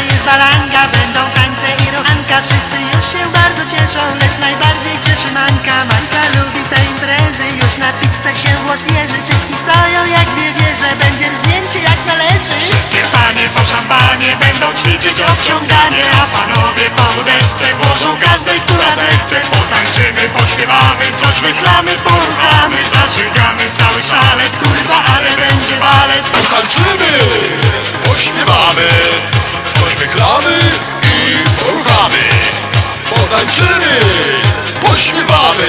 Jest balanga, będą tańce i rochanka Wszyscy już się bardzo cieszą, lecz najbardziej cieszy Mańka. Mańka lubi te imprezy, już na piczce się włos jeży. Cycki stoją jak dwie wieże, będzie rżnięcie jak należy. Wszystkie panie po szampanie będą ćwiczyć obciąganie, a panowie zagramy i poruchamy Potańczymy, pośmiewamy.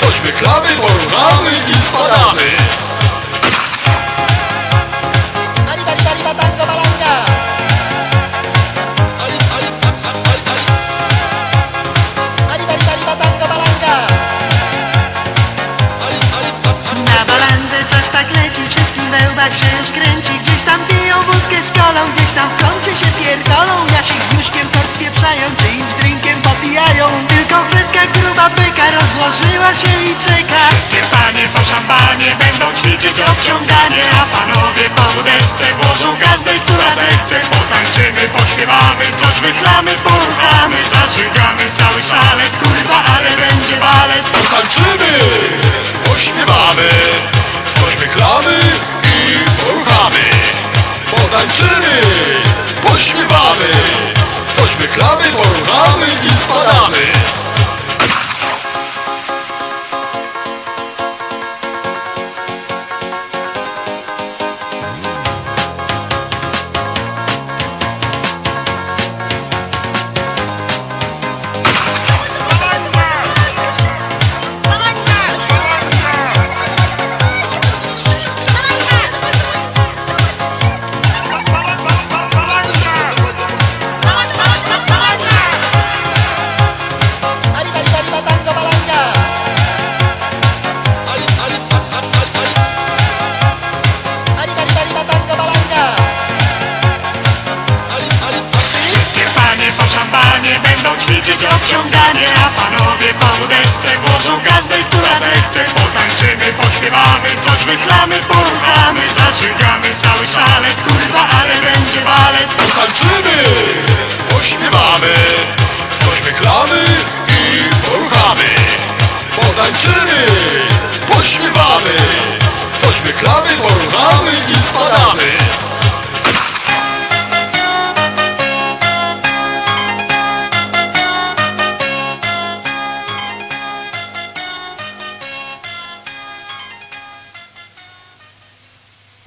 Coś wyklamy, poruchamy i spadamy. Na balandze czas tak leci, wszystkim wełba ćwiczyć obciąganie A panowie po wódeczce włożą każdy, która zechce Potańczymy, pośpiewamy, coś wychlamy, poruchamy Zażygamy cały szalec, kurwa, ale będzie walec Potańczymy, pośpiewamy, coś wychlamy i poruchamy. Potańczymy, pośpiewamy, coś wychlamy, poruchamy i spadamy.